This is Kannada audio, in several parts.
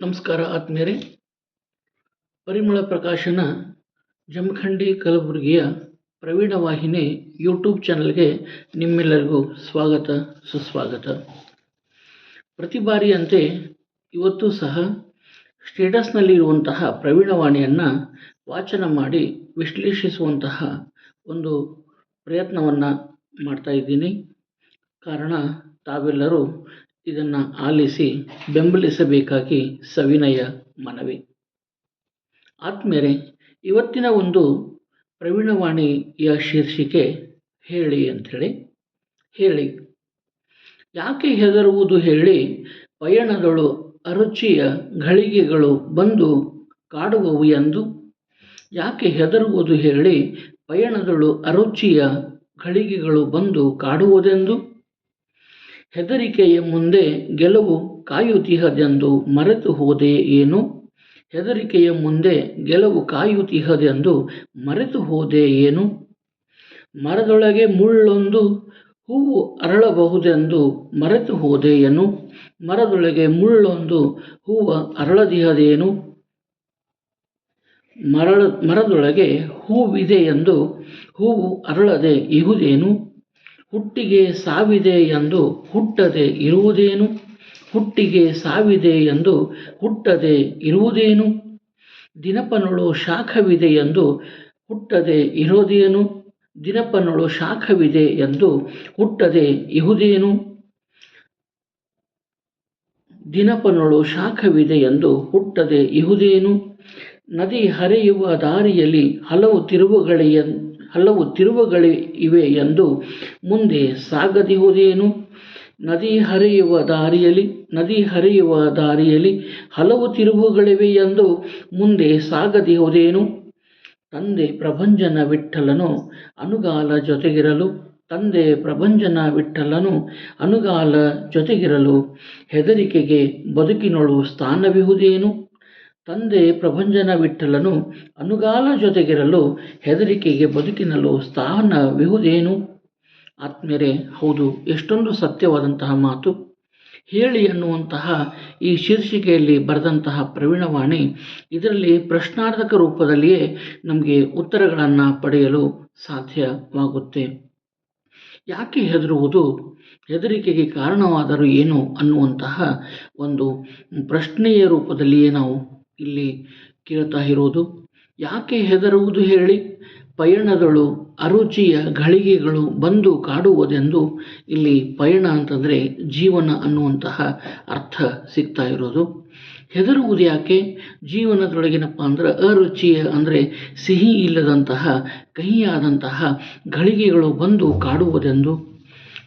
ನಮಸ್ಕಾರ ಆತ್ಮೀಯರೇ. ಪರಿಮಳ ಪ್ರಕಾಶನ ಜಮಖಂಡಿ ಕಲಬುರಗಿಯ ಪ್ರವೀಣ ವಾಹಿನಿ ಯೂಟ್ಯೂಬ್ ಚಾನಲ್ಗೆ ನಿಮ್ಮೆಲ್ಲರಿಗೂ ಸ್ವಾಗತ, ಸುಸ್ವಾಗತ. ಪ್ರತಿ ಬಾರಿಯಂತೆ ಇವತ್ತು ಸಹ ಸ್ಟೇಟಸ್ನಲ್ಲಿರುವಂತಹ ಪ್ರವೀಣವಾಣಿಯನ್ನು ವಾಚನ ಮಾಡಿ ವಿಶ್ಲೇಷಿಸುವಂತಹ ಒಂದು ಪ್ರಯತ್ನವನ್ನು ಮಾಡ್ತಾ ಇದ್ದೀನಿ. ಕಾರಣ ತಾವೆಲ್ಲರೂ ಇದನ್ನು ಆಲಿಸಿ ಬೆಂಬಲಿಸಬೇಕಾಗಿ ಸವಿನಯ ಮನವಿ. ಆತ್ಮೇರೆ ಇವತ್ತಿನ ಒಂದು ಪ್ರವೀಣವಾಣಿಯ ಶೀರ್ಷಿಕೆ ಹೇಳಿ ಅಂಥೇಳಿ ಹೇಳಿ. ಯಾಕೆ ಹೆದರುವುದು ಹೇಳಿ ಪಯಣದಳು ಅರುಚಿಯ ಘಳಿಗೆಗಳು ಬಂದು ಕಾಡುವವು ಎಂದು. ಯಾಕೆ ಹೆದರುವುದು ಹೇಳಿ ಪಯಣದಳು ಅರುಚಿಯ ಘಳಿಗೆಗಳು ಬಂದು ಕಾಡುವುದೆಂದು. ಹೆದರಿಕೆಯ ಮುಂದೆ ಗೆಲುವು ಕಾಯುತ್ತಿಹದೆಂದು ಮರೆತು ಹೋದೆ ಏನು? ಹೆದರಿಕೆಯ ಮುಂದೆ ಗೆಲುವು ಕಾಯುತಿಹದೆಂದು ಮರೆತು ಹೋದೆ ಏನು? ಮರದೊಳಗೆ ಮುಳ್ಳೊಂದು ಹೂವು ಅರಳಬಹುದೆಂದು ಮರೆತು ಏನು? ಮರದೊಳಗೆ ಮುಳ್ಳೊಂದು ಹೂವು ಅರಳದಿಹದೇನು? ಮರಳ ಮರದೊಳಗೆ ಹೂವಿದೆ ಎಂದು ಹೂವು ಅರಳದೆ ಇಹುದೇನು? ಹುಟ್ಟಿಗೆ ಸಾವಿದೆ ಎಂದು ಹುಟ್ಟದೆ ಇರುವುದೇನು? ಹುಟ್ಟಿಗೆ ಸಾವಿದೆ ಎಂದು ಹುಟ್ಟದೆ ಇರುವುದೇನು? ದಿನಪನೊಳು ಶಾಖವಿದೆ ಎಂದು ಹುಟ್ಟದೆ ಇರೋದೇನು? ದಿನಪನೊಳು ಶಾಖವಿದೆ ಎಂದು ಹುಟ್ಟದೆ ಇಹುದೇನು ದಿನಪನೊಳು ಶಾಖವಿದೆ ಎಂದು ಹುಟ್ಟದೆ ಇಹುದೇನು ನದಿ ಹರಿಯುವ ದಾರಿಯಲ್ಲಿ ಹಲವು ತಿರುವುಗಳೆಯ ಹಲವು ತಿರುವುಗಳೇ ಇವೆ ಎಂದು ಮುಂದೆ ಸಾಗದಿಹುದೇನು ನದಿ ಹರಿಯುವ ದಾರಿಯಲ್ಲಿ, ನದಿ ಹರಿಯುವ ದಾರಿಯಲ್ಲಿ ಹಲವು ತಿರುವುಗಳಿವೆ ಎಂದು ಮುಂದೆ ಸಾಗದಿಹುದೇನು ತಂದೆ ಪ್ರಭಂಜನ ವಿಠಲನು ಅನುಗಾಲ ಜೊತೆಗಿರಲು, ತಂದೆ ಪ್ರಭಂಜನ ವಿಠಲನು ಅನುಗಾಲ ಜೊತೆಗಿರಲು ಹೆದರಿಕೆಗೆ ಬದುಕಿನೊಳು ಸ್ಥಾನವಿಹುದೇನು. ತಂದೆ ಪ್ರಭಂಜನ ವಿಠಲನು ಅನುಗಾಲ ಜೊತೆಗಿರಲು ಹೆದರಿಕೆಗೆ ಬದುಕಿನಲ್ಲೂ ಸ್ಥಾನ ವಿಹುದೇನು? ಆತ್ಮೀಯರೇ, ಹೌದು, ಎಷ್ಟೊಂದು ಸತ್ಯವಾದಂತಹ ಮಾತು. ಹೇಳಿ ಅನ್ನುವಂತಹ ಈ ಶೀರ್ಷಿಕೆಯಲ್ಲಿ ಬರೆದಂತಹ ಪ್ರವೀಣವಾಣಿ ಇದರಲ್ಲಿ ಪ್ರಶ್ನಾರ್ಥಕ ರೂಪದಲ್ಲಿಯೇ ನಮಗೆ ಉತ್ತರಗಳನ್ನು ಪಡೆಯಲು ಸಾಧ್ಯವಾಗುತ್ತೆ. ಯಾಕೆ ಹೆದರುವುದು? ಹೆದರಿಕೆಗೆ ಕಾರಣವಾದರೂ ಏನು ಅನ್ನುವಂತಹ ಒಂದು ಪ್ರಶ್ನೆಯ ರೂಪದಲ್ಲಿಯೇ ನಾವು ಇಲ್ಲಿ ಕೇಳ್ತಾ ಇರೋದು, ಯಾಕೆ ಹೆದರುವುದು ಹೇಳಿ? ಪಯಣದಳು, ಅರುಚಿಯ ಘಳಿಗೆಗಳು ಬಂದು ಕಾಡುವುದೆಂದು ಇಲ್ಲಿ ಪಯಣ ಅಂತಂದರೆ ಜೀವನ ಅನ್ನುವಂತಹ ಅರ್ಥ ಸಿಗ್ತಾ ಇರೋದು. ಹೆದರುವುದು ಯಾಕೆ? ಜೀವನದೊಳಗಿನಪ್ಪ ಅಂದ್ರೆ ಅರುಚಿಯ ಅಂದರೆ ಸಿಹಿ ಇಲ್ಲದಂತಹ, ಕಹಿಯಾದಂತಹ ಘಳಿಗೆಗಳು ಬಂದು ಕಾಡುವುದೆಂದು.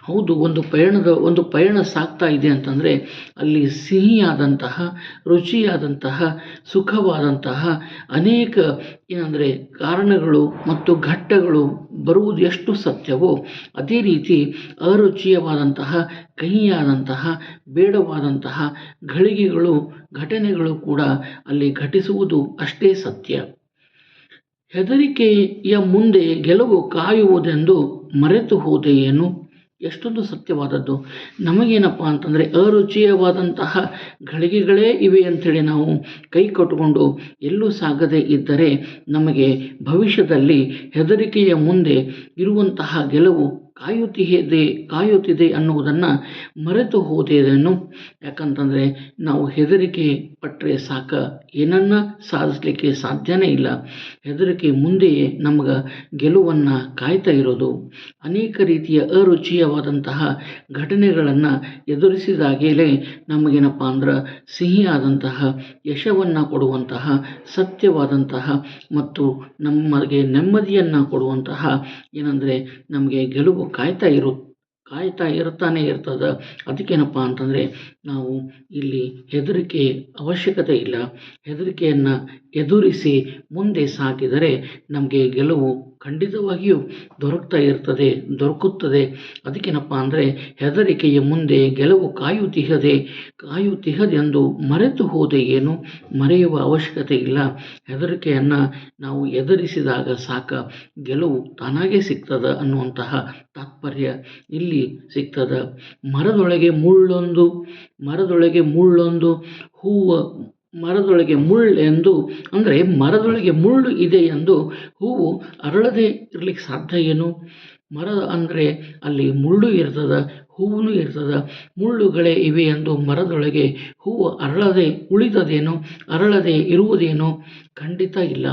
ಹೌದು, ಒಂದು ಪಯಣದ, ಒಂದು ಪಯಣ ಸಾಗ್ತಾ ಇದೆ ಅಂತಂದರೆ ಅಲ್ಲಿ ಸಿಹಿಯಾದಂತಹ, ರುಚಿಯಾದಂತಹ, ಸುಖವಾದಂತಹ ಅನೇಕ ಏನಂದರೆ ಕಾರಣಗಳು ಮತ್ತು ಘಟ್ಟಗಳು ಬರುವುದು ಎಷ್ಟು ಸತ್ಯವೋ ಅದೇ ರೀತಿ ಅರುಚಿಯವಾದಂತಹ, ಕಹಿಯಾದಂತಹ, ಬೇಡವಾದಂತಹ ಘಳಿಗೆಗಳು, ಘಟನೆಗಳು ಕೂಡ ಅಲ್ಲಿ ಘಟಿಸುವುದು ಅಷ್ಟೇ ಸತ್ಯ. ಹೆದರಿಕೆಯ ಮುಂದೆ ಗೆಲುವು ಕಾಯುವುದೆಂದು ಮರೆತು ಹೋದೆಯೇನು? ಎಷ್ಟೊಂದು ಸತ್ಯವಾದದ್ದು. ನಮಗೇನಪ್ಪ ಅಂತಂದರೆ ಅರುಚಿಯವಾದಂತಹ ಗಳಿಗೆಗಳೇ ಇವೆ ಅಂಥೇಳಿ ನಾವು ಕೈ ಕಟ್ಟಿಕೊಂಡು ಎಲ್ಲೂ ಸಾಗದೇ ಇದ್ದರೆ ನಮಗೆ ಭವಿಷ್ಯದಲ್ಲಿ ಹೆದರಿಕೆಯ ಮುಂದೆ ಇರುವಂತಹ ಗೆಲುವು ಕಾಯುತ್ತಿದೆ ಕಾಯುತ್ತಿದೆ ಅನ್ನುವುದನ್ನು ಮರೆತು ಹೋದೇನು. ಯಾಕಂತಂದರೆ ನಾವು ಹೆದರಿಕೆ ಪಟ್ಟರೆ ಸಾಕ. ಏನನ್ನ ಸಾಧಿಸಲಿಕ್ಕೆ ಸಾಧ್ಯನೇ ಇಲ್ಲ. ಹೆದರಿಕೆ ಮುಂದೆಯೇ ನಮಗೆ ಗೆಲುವನ್ನು ಕಾಯ್ತಾ ಇರೋದು. ಅನೇಕ ರೀತಿಯ ಅರುಚಿಯವಾದಂತಹ ಘಟನೆಗಳನ್ನು ಎದುರಿಸಿದಾಗಲೇ ನಮಗೇನಪ್ಪ ಅಂದ್ರೆ ಸಿಹಿಯಾದಂತಹ ಯಶವನ್ನು ಕೊಡುವಂತಹ, ಸತ್ಯವಾದಂತಹ ಮತ್ತು ನಮಗೆ ನೆಮ್ಮದಿಯನ್ನು ಕೊಡುವಂತಹ ಏನಂದರೆ ನಮಗೆ ಗೆಲುವು ಕಾಯ್ತಾ ಇರು ಕಾಯ್ತಾ ಇರ್ತಾನೆ ಇರ್ತದೆ. ಅದಕ್ಕೇನಪ್ಪ ಅಂತಂದರೆ ನಾವು ಇಲ್ಲಿ ಹೆದರಿಕೆ ಅವಶ್ಯಕತೆ ಇಲ್ಲ. ಹೆದರಿಕೆಯನ್ನು ಎದುರಿಸಿ ಮುಂದೆ ಸಾಕಿದರೆ ನಮಗೆ ಗೆಲುವು ಖಂಡಿತವಾಗಿಯೂ ದೊರಕ್ತಾ ಇರ್ತದೆ, ದೊರಕುತ್ತದೆ. ಅದಕ್ಕೇನಪ್ಪ ಅಂದರೆ ಹೆದರಿಕೆಯ ಮುಂದೆ ಗೆಲುವು ಕಾಯುತ್ತಿಹದೆ ಕಾಯುತ್ತಿಹದೆಂದು ಮರೆತು ಹೋದೆ ಏನು? ಮರೆಯುವ ಅವಶ್ಯಕತೆ ಇಲ್ಲ. ಹೆದರಿಕೆಯನ್ನು ನಾವು ಎದುರಿಸಿದಾಗ ಸಾಕ. ಗೆಲುವು ತಾನಾಗೇ ಸಿಗ್ತದೆ ಅನ್ನುವಂತಹ ತಾತ್ಪರ್ಯ ಇಲ್ಲಿ ಸಿಗ್ತದೆ. ಮರದೊಳಗೆ ಮುಳ್ಳೊಂದು ಮರದೊಳಗೆ ಮುಳ್ಳೊಂದು, ಹೂವ, ಮರದೊಳಗೆ ಮುಳ್ಳು ಎಂದು, ಅಂದರೆ ಮರದೊಳಗೆ ಮುಳ್ಳು ಇದೆ ಎಂದು ಹೂವು ಅರಳದೆ ಇರ್ಲಿಕ್ಕೆ ಸಾಧ್ಯ ಏನು? ಮರ ಅಂದರೆ ಅಲ್ಲಿ ಮುಳ್ಳು ಇರ್ತದೆ ಹೂವು ಇರ್ತದೆ. ಮುಳ್ಳುಗಳೇ ಇವೆ ಎಂದು ಮರದೊಳಗೆ ಹೂವು ಅರಳದೆ ಉಳಿದದೇನೋ? ಅರಳದೆ ಇರುವುದೇನೋ? ಖಂಡಿತ ಇಲ್ಲ.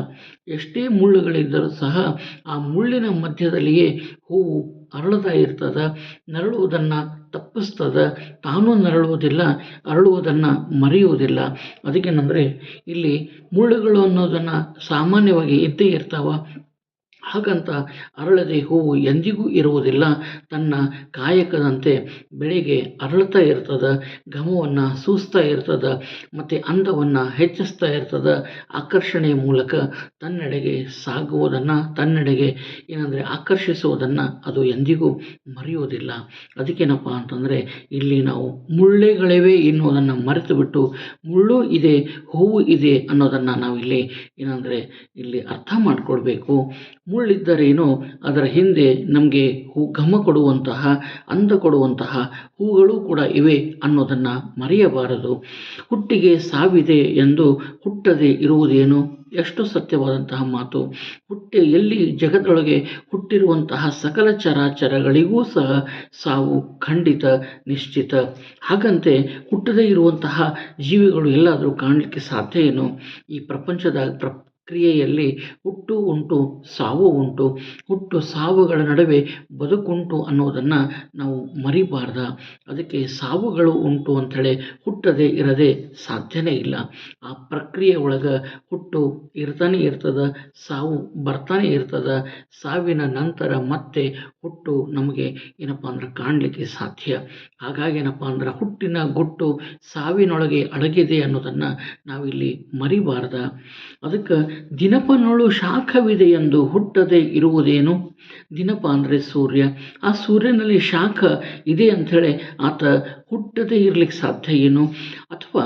ಎಷ್ಟೇ ಮುಳ್ಳುಗಳಿದ್ದರೂ ಸಹ ಆ ಮುಳ್ಳಿನ ಮಧ್ಯದಲ್ಲಿಯೇ ಹೂವು ಅರಳ್ತಾ ಇರ್ತದೆ. ನರಳುವುದನ್ನು ತಪ್ಪಿಸ್ತದೆ. ತಾನು ನರಳುವುದಿಲ್ಲ, ಅರಳುವುದನ್ನು ಮರೆಯುವುದಿಲ್ಲ. ಅದಕ್ಕೇನಂದರೆ ಇಲ್ಲಿ ಮುಳ್ಳುಗಳು ಅನ್ನೋದನ್ನು ಸಾಮಾನ್ಯವಾಗಿ ಇದ್ದೇ ಇರ್ತಾವೆ. ಹಾಗಂತ ಅರಳದೆ ಹೂವು ಎಂದಿಗೂ ಇರುವುದಿಲ್ಲ. ತನ್ನ ಕಾಯಕದಂತೆ ಬೆಳೆಗೆ ಅರಳ್ತಾ ಇರ್ತದೆ, ಘಮವನ್ನು ಸೂಸ್ತಾ ಇರ್ತದೆ, ಮತ್ತು ಅಂದವನ್ನು ಹೆಚ್ಚಿಸ್ತಾ ಇರ್ತದೆ ಆಕರ್ಷಣೆಯ ಮೂಲಕ ತನ್ನೆಡೆಗೆ ಸಾಗುವುದನ್ನು, ತನ್ನೆಡೆಗೆ ಏನಂದರೆ ಆಕರ್ಷಿಸುವುದನ್ನು ಅದು ಎಂದಿಗೂ ಮರೆಯುವುದಿಲ್ಲ. ಅದಕ್ಕೇನಪ್ಪ ಅಂತಂದರೆ ಇಲ್ಲಿ ನಾವು ಮುಳ್ಳೆಗಳಿವೆ ಎನ್ನುವುದನ್ನು ಮರೆತು ಬಿಟ್ಟು ಮುಳ್ಳು ಇದೆ, ಹೂವು ಇದೆ ಅನ್ನೋದನ್ನು ನಾವಿಲ್ಲಿ ಏನಂದರೆ ಇಲ್ಲಿ ಅರ್ಥ ಮಾಡಿಕೊಳ್ಬೇಕು. ಮುಳ್ಳಿದ್ದರೇನು ಅದರ ಹಿಂದೆ ನಮಗೆ ಹೂ ಘಮ ಕೊಡುವಂತಹ, ಅಂದ ಕೊಡುವಂತಹ ಹೂಗಳು ಕೂಡ ಇವೆ ಅನ್ನೋದನ್ನು ಮರೆಯಬಾರದು. ಹುಟ್ಟಿಗೆ ಸಾವಿದೆ ಎಂದು ಹುಟ್ಟದೆ ಇರುವುದೇನು? ಎಷ್ಟು ಸತ್ಯವಾದಂತಹ ಮಾತು. ಹುಟ್ಟಿ ಎಲ್ಲಿ ಜಗತ್ತೊಳಗೆ ಹುಟ್ಟಿರುವಂತಹ ಸಕಲ ಚರಾಚರಗಳಿಗೂ ಸಹ ಸಾವು ಖಂಡಿತ, ನಿಶ್ಚಿತ. ಹಾಗಂತೆ ಹುಟ್ಟದೇ ಇರುವಂತಹ ಜೀವಿಗಳು ಎಲ್ಲಾದರೂ ಕಾಣಲಿಕ್ಕೆ ಸಾಧ್ಯ ಏನು? ಈ ಪ್ರಪಂಚದ ಪ್ರ ಕ್ರಿಯೆಯಲ್ಲಿ ಹುಟ್ಟು ಉಂಟು, ಸಾವು ಉಂಟು, ಹುಟ್ಟು ಸಾವುಗಳ ನಡುವೆ ಬದುಕುಂಟು ಅನ್ನೋದನ್ನು ನಾವು ಮರಿಬಾರ್ದ. ಅದಕ್ಕೆ ಸಾವುಗಳು ಉಂಟು ಅಂಥೇಳಿ ಹುಟ್ಟದೆ ಇರದೆ ಸಾಧ್ಯನೇ ಇಲ್ಲ. ಆ ಪ್ರಕ್ರಿಯೆ ಒಳಗೆ ಹುಟ್ಟು ಇರ್ತಾನೆ ಇರ್ತದೆ, ಸಾವು ಬರ್ತಾನೆ ಇರ್ತದೆ, ಸಾವಿನ ನಂತರ ಮತ್ತೆ ಹುಟ್ಟು ನಮಗೆ ಏನಪ್ಪ ಅಂದ್ರೆ ಕಾಣಲಿಕ್ಕೆ ಸಾಧ್ಯ. ಹಾಗಾಗಿ ಏನಪ್ಪ ಅಂದ್ರೆ ಹುಟ್ಟಿನ ಗುಟ್ಟು ಸಾವಿನೊಳಗೆ ಅಡಗಿದೆ ಅನ್ನೋದನ್ನು ನಾವಿಲ್ಲಿ ಮರಿಬಾರ್ದ. ಅದಕ್ಕೆ ದಿನಪನೊಳು ಶಾಖವಿದೆ ಎಂದು ಹುಟ್ಟದೆ ಇರುವುದೇನು? ದಿನಪ ಅಂದರೆ ಸೂರ್ಯ. ಆ ಸೂರ್ಯನಲ್ಲಿ ಶಾಖ ಇದೆ ಅಂಥೇಳಿ ಆತ ಹುಟ್ಟದೇ ಇರಲಿಕ್ಕೆ ಸಾಧ್ಯ ಏನು? ಅಥವಾ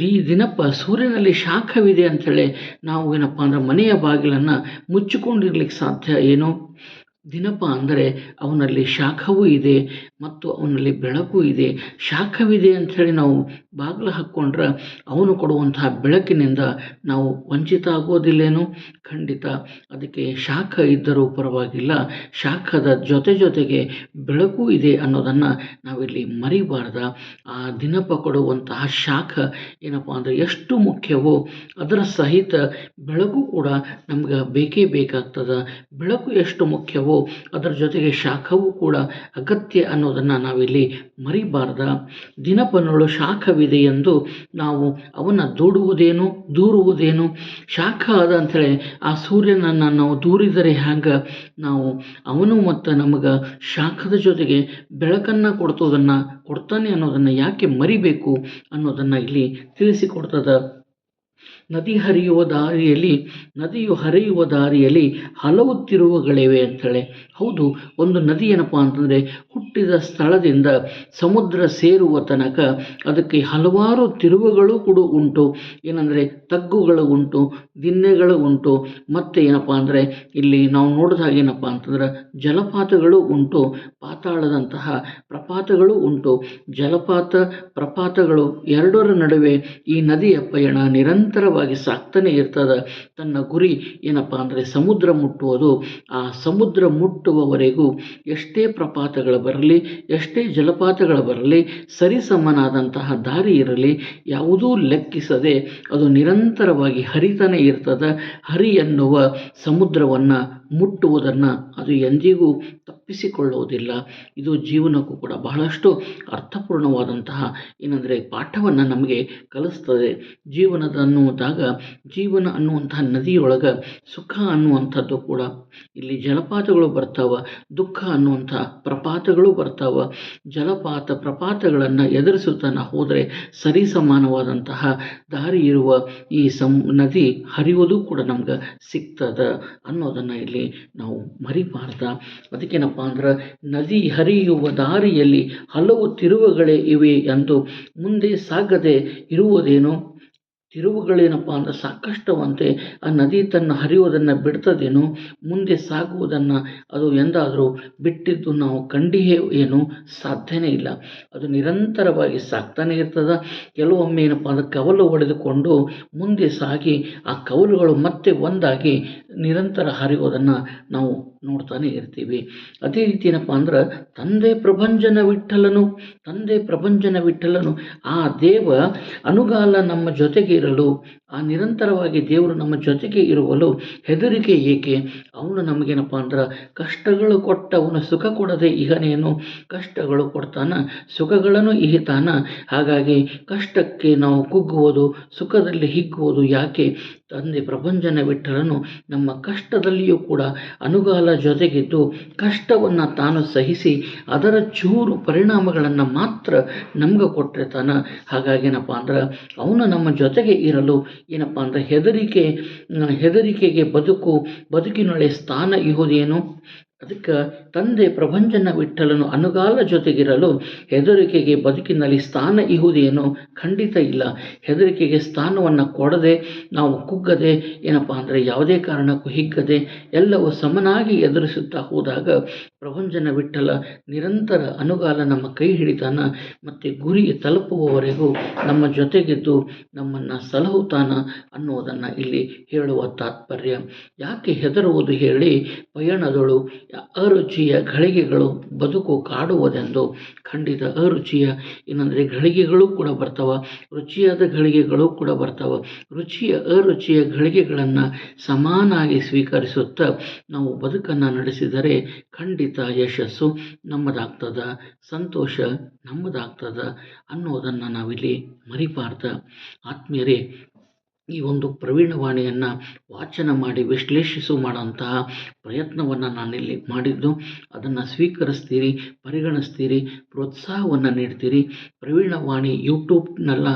ಈ ದಿನಪ ಸೂರ್ಯನಲ್ಲಿ ಶಾಖವಿದೆ ಅಂಥೇಳಿ ನಾವು ಏನಪ್ಪ ಅಂದ್ರೆ ಮನೆಯ ಬಾಗಿಲನ್ನು ಮುಚ್ಚಿಕೊಂಡಿರ್ಲಿಕ್ಕೆ ಸಾಧ್ಯ ಏನು? ದಿನಪ ಅಂದರೆ ಅವನಲ್ಲಿ ಶಾಖವೂ ಇದೆ ಮತ್ತು ಅವನಲ್ಲಿ ಬೆಳಕು ಇದೆ. ಶಾಖವಿದೆ ಅಂಥೇಳಿ ನಾವು ಬಾಗಿಲು ಹಾಕ್ಕೊಂಡ್ರೆ ಅವನು ಕೊಡುವಂತಹ ಬೆಳಕಿನಿಂದ ನಾವು ವಂಚಿತ ಆಗೋದಿಲ್ಲೇನು ಖಂಡಿತ. ಅದಕ್ಕೆ ಶಾಖ ಇದ್ದರೂ ಪರವಾಗಿಲ್ಲ. ಶಾಖದ ಜೊತೆ ಜೊತೆಗೆ ಬೆಳಕು ಇದೆ ಅನ್ನೋದನ್ನು ನಾವಿಲ್ಲಿ ಮರಿಬಾರ್ದ. ಆ ದಿನಪ ಕೊಡುವಂತಹ ಶಾಖ ಏನಪ್ಪ ಅಂದರೆ ಎಷ್ಟು ಮುಖ್ಯವೋ ಅದರ ಸಹಿತ ಬೆಳಕು ಕೂಡ ನಮ್ಗೆ ಬೇಕೇ ಬೇಕಾಗ್ತದೆ. ಬೆಳಕು ಎಷ್ಟು ಮುಖ್ಯವೋ ಅದರ ಜೊತೆಗೆ ಶಾಖವೂ ಕೂಡ ಅಗತ್ಯ ಅನ್ನೋದನ್ನು ನಾವಿಲ್ಲಿ ಮರಿಬಾರ್ದ. ದಿನಪನೊಳು ಶಾಖವಿದೆ ಎಂದು ನಾವು ಅವನ ದೂಡುವುದೇನು, ದೂರುವುದೇನು? ಶಾಖ ಅದ ಅಂಥೇಳಿ ಆ ಸೂರ್ಯನನ್ನು ನಾವು ದೂರಿದರೆ ಹ್ಯಾಂಗೆ? ನಾವು ಅವನು ಮತ್ತು ನಮಗೆ ಶಾಖದ ಜೊತೆಗೆ ಬೆಳಕನ್ನು ಕೊಡ್ತೋದನ್ನು, ಕೊಡ್ತಾನೆ ಅನ್ನೋದನ್ನು ಯಾಕೆ ಮರಿಬೇಕು ಅನ್ನೋದನ್ನು ಇಲ್ಲಿ ತಿಳಿಸಿಕೊಡ್ತದೆ. ನದಿ ಹರಿಯುವ ದಾರಿಯಲ್ಲಿ ನದಿಯು ಹರಿಯುವ ದಾರಿಯಲ್ಲಿ ಹಲವು ತಿರುವುಗಳಿವೆ ಅಂಥೇಳಿ ಹೌದು ಒಂದು ನದಿ ಏನಪ್ಪ ಅಂತಂದರೆ ಹುಟ್ಟಿದ ಸ್ಥಳದಿಂದ ಸಮುದ್ರ ಸೇರುವ ತನಕ ಅದಕ್ಕೆ ಹಲವಾರು ತಿರುವುಗಳು ಕೂಡ ಉಂಟು. ಏನಂದರೆ ತಗ್ಗುಗಳು ಉಂಟು ದಿನ್ನೆಗಳು ಉಂಟು. ಮತ್ತು ಏನಪ್ಪ ಅಂದರೆ ಇಲ್ಲಿ ನಾವು ನೋಡಿದ ಹಾಗೆ ಏನಪ್ಪ ಅಂತಂದ್ರೆ ಜಲಪಾತಗಳು ಉಂಟು, ಪಾತಾಳದಂತಹ ಪ್ರಪಾತಗಳು ಉಂಟು. ಜಲಪಾತ ಪ್ರಪಾತಗಳು ಎರಡರ ನಡುವೆ ಈ ನದಿಯ ಪಯಣ ನಿರಂತರವಾಗಿ ಸಾಕ್ತಾನೆ ಇರ್ತದೆ. ತನ್ನ ಗುರಿ ಏನಪ್ಪ ಅಂದರೆ ಸಮುದ್ರ ಮುಟ್ಟುವುದು. ಆ ಸಮುದ್ರ ಮುಟ್ಟುವವರೆಗೂ ಎಷ್ಟೇ ಪ್ರಪಾತಗಳು ಬರಲಿ ಎಷ್ಟೇ ಜಲಪಾತಗಳು ಬರಲಿ, ಸರಿಸಮನಾದಂತಹ ದಾರಿ ಇರಲಿ, ಯಾವುದೂ ಲೆಕ್ಕಿಸದೆ ಅದು ನಿರಂತರವಾಗಿ ಹರಿತಾನೆ ಇರ್ತದೆ. ಹರಿ ಎನ್ನುವ ಸಮುದ್ರವನ್ನು ಮುಟ್ಟುವುದನ್ನು ಅದು ಎಂದಿಗೂ ತಪ್ಪಿಸಿಕೊಳ್ಳುವುದಿಲ್ಲ. ಇದು ಜೀವನಕ್ಕೂ ಕೂಡ ಬಹಳಷ್ಟು ಅರ್ಥಪೂರ್ಣವಾದಂತಹ ಏನಂದರೆ ಪಾಠವನ್ನು ನಮಗೆ ಕಲಿಸ್ತದೆ. ಜೀವನದ ಅನ್ನುವುದಾಗ ಜೀವನ ಅನ್ನುವಂತಹ ನದಿಯೊಳಗೆ ಸುಖ ಅನ್ನುವಂಥದ್ದು ಕೂಡ ಇಲ್ಲಿ ಜಲಪಾತಗಳು ಬರ್ತಾವೆ, ದುಃಖ ಅನ್ನುವಂಥ ಪ್ರಪಾತಗಳು ಬರ್ತಾವೆ. ಜಲಪಾತ ಪ್ರಪಾತಗಳನ್ನು ಎದುರಿಸುತ್ತಾ ಹೋದರೆ ಸರಿಸಮಾನವಾದಂತಹ ದಾರಿ ಇರುವ ಈ ಸಂ ನದಿ ಹರಿಯೋದು ಕೂಡ ನಮ್ಗೆ ಸಿಗ್ತದೆ ಅನ್ನೋದನ್ನು ಇಲ್ಲಿ ನಾವು ಮರಿಬಾರ್ದ. ಅದಕ್ಕೇನಪ್ಪ ಅಂದ್ರೆ ನದಿ ಹರಿಯುವ ದಾರಿಯಲ್ಲಿ ಹಲವು ತಿರುವುಗಳೇ ಇವೆ ಎಂದು ಮುಂದೆ ಸಾಗದೆ ಇರುವುದೇನೋ? ತಿರುವುಗಳೇನಪ್ಪ ಅಂದ್ರೆ ಸಾಕಷ್ಟುವಂತೆ ಆ ನದಿ ತನ್ನ ಹರಿಯುವುದನ್ನು ಬಿಡ್ತದೇನೋ, ಮುಂದೆ ಸಾಗುವುದನ್ನು ಅದು ಎಂದಾದರೂ ಬಿಟ್ಟಿದ್ದು ನಾವು ಕಂಡಿಯೇ ಏನು ಸಾಧ್ಯನೇ ಇಲ್ಲ. ಅದು ನಿರಂತರವಾಗಿ ಸಾಗ್ತಾನೆ ಇರ್ತದೆ. ಕೆಲವೊಮ್ಮೆ ಏನಪ್ಪ ಅಂದ್ರೆ ಕವಲು ಒಡೆದುಕೊಂಡು ಮುಂದೆ ಸಾಗಿ ಆ ಕವಲುಗಳು ಮತ್ತೆ ಒಂದಾಗಿ ನಿರಂತರ ಹರಿಯೋದನ್ನು ನಾವು ನೋಡ್ತಾನೆ ಇರ್ತೀವಿ. ಅದೇ ರೀತಿ ಏನಪ್ಪ ಅಂದ್ರೆ ತಂದೆ ಪ್ರಭಂಜನ ವಿಠಲನು, ತಂದೆ ಪ್ರಭಂಜನ ವಿಠಲನು, ಆ ದೇವ ಅನುಗಾಲ ನಮ್ಮ ಜೊತೆಗೆ ಇರಲು, ಆ ನಿರಂತರವಾಗಿ ದೇವರು ನಮ್ಮ ಜೊತೆಗೆ ಇರುವಲು ಹೆದರಿಕೆ ಏಕೆ? ಅವನು ನಮಗೇನಪ್ಪ ಅಂದ್ರೆ ಕಷ್ಟಗಳು ಕೊಟ್ಟ ಅವನು ಸುಖ ಕೊಡದೆ ಈಗನೇನು ಕಷ್ಟಗಳು ಕೊಡ್ತಾನ, ಸುಖಗಳನ್ನು ಇಹಿತಾನ ಹಾಗಾಗಿ ಕಷ್ಟಕ್ಕೆ ನಾವು ಕುಗ್ಗುವುದು, ಸುಖದಲ್ಲಿ ಹಿಗ್ಗುವುದು ಯಾಕೆ? ತಂದೆ ಪ್ರಭಂಜನ ವಿಠಲನು ನಮ್ಮ ಕಷ್ಟದಲ್ಲಿಯೂ ಕೂಡ ಅನುಗಾಲ ಜೊತೆಗಿದ್ದು ಕಷ್ಟವನ್ನು ತಾನು ಸಹಿಸಿ ಅದರ ಚೂರು ಪರಿಣಾಮಗಳನ್ನು ಮಾತ್ರ ನಮ್ಗೆ ಕೊಟ್ಟಿರ್ತಾನೆ ಹಾಗಾಗಿ ಏನಪ್ಪ ಅಂದ್ರೆ ಅವನು ನಮ್ಮ ಜೊತೆಗೆ ಇರಲು ಏನಪ್ಪ ಅಂದರೆ ಹೆದರಿಕೆ, ಹೆದರಿಕೆಗೆ ಬದುಕು ಬದುಕಿನೊಳೆ ಸ್ಥಾನ ಇಹುದೇನು ಅದಕ್ಕೆ ತಂದೆ ಪ್ರಭಂಜನ ವಿಠಲನು ಅನುಗಾಲ ಜೊತೆಗಿರಲು ಹೆದರಿಕೆಗೆ ಬದುಕಿನಲ್ಲಿ ಸ್ಥಾನ ಇಹುದೇನು ಖಂಡಿತ ಇಲ್ಲ. ಹೆದರಿಕೆಗೆ ಸ್ಥಾನವನ್ನು ಕೊಡದೆ ನಾವು ಕುಗ್ಗದೆ, ಏನಪ್ಪ ಅಂದರೆ ಯಾವುದೇ ಕಾರಣಕ್ಕೂ ಹಿಗ್ಗದೆ ಎಲ್ಲವೂ ಸಮನಾಗಿ ಎದುರಿಸುತ್ತಾ ಹೋದಾಗ ಪ್ರಭಂಜನ ವಿಠಲ ನಿರಂತರ ಅನುಗಾಲ ನಮ್ಮ ಕೈ ಹಿಡಿತಾನ ಮತ್ತು ಗುರಿ ತಲುಪುವವರೆಗೂ ನಮ್ಮ ಜೊತೆಗಿದ್ದು ನಮ್ಮನ್ನು ಸಲಹುತಾನ ಅನ್ನೋದನ್ನು ಇಲ್ಲಿ ಹೇಳುವ ತಾತ್ಪರ್ಯ. ಯಾಕೆ ಹೆದರುವುದು ಹೇಳಿ, ಪಯಣದಳು ಅರುಚಿಯ ಘಳಿಗೆಗಳು ಬದುಕು ಕಾಡುವುದೆಂದು ಖಂಡಿತ ಅರುಚಿಯ ಏನಂದರೆ ಘಳಿಗೆಗಳು ಕೂಡ ಬರ್ತವ, ರುಚಿಯಾದ ಘಳಿಗೆಗಳು ಕೂಡ ಬರ್ತಾವೆ. ರುಚಿಯ, ಅರುಚಿಯ ಘಳಿಗೆಗಳನ್ನು ಸಮಾನಾಗಿ ಸ್ವೀಕರಿಸುತ್ತಾ ನಾವು ಬದುಕನ್ನು ನಡೆಸಿದರೆ ಖಂಡಿತ ಯಶಸ್ಸು ನಮ್ಮದಾಗ್ತದ, ಸಂತೋಷ ನಮ್ಮದಾಗ್ತದ ಅನ್ನೋದನ್ನು ನಾವಿಲ್ಲಿ ಮರಿಬಾರ್ದು. ಆತ್ಮೀಯರೇ ಈ ಒಂದು ಪ್ರವೀಣವಾಣಿಯನ್ನು ವಾಚನ ಮಾಡಿ ವಿಶ್ಲೇಷಿಸು ಮಾಡೋಂತಹ ಪ್ರಯತ್ನವನ್ನು ನಾನಿಲ್ಲಿ ಮಾಡಿದ್ದು. ಅದನ್ನು ಸ್ವೀಕರಿಸ್ತೀರಿ, ಪರಿಗಣಿಸ್ತೀರಿ, ಪ್ರೋತ್ಸಾಹವನ್ನು ನೀಡ್ತೀರಿ. ಪ್ರವೀಣವಾಣಿ ಯೂಟ್ಯೂಬ್ನೆಲ್ಲ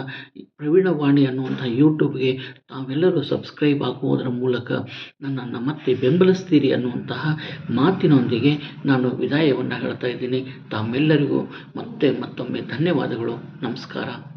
ಪ್ರವೀಣವಾಣಿ ಅನ್ನುವಂಥ ಯೂಟ್ಯೂಬ್ಗೆ ತಾವೆಲ್ಲರೂ ಸಬ್ಸ್ಕ್ರೈಬ್ ಆಗುವುದರ ಮೂಲಕ ನನ್ನನ್ನು ಮತ್ತೆ ಬೆಂಬಲಿಸ್ತೀರಿ ಅನ್ನುವಂತಹ ಮಾತಿನೊಂದಿಗೆ ನಾನು ವಿದಾಯವನ್ನು ಹೇಳ್ತಾ ಇದ್ದೀನಿ. ತಾಮೆಲ್ಲರಿಗೂ ಮತ್ತೆ ಮತ್ತೊಮ್ಮೆ ಧನ್ಯವಾದಗಳು. ನಮಸ್ಕಾರ.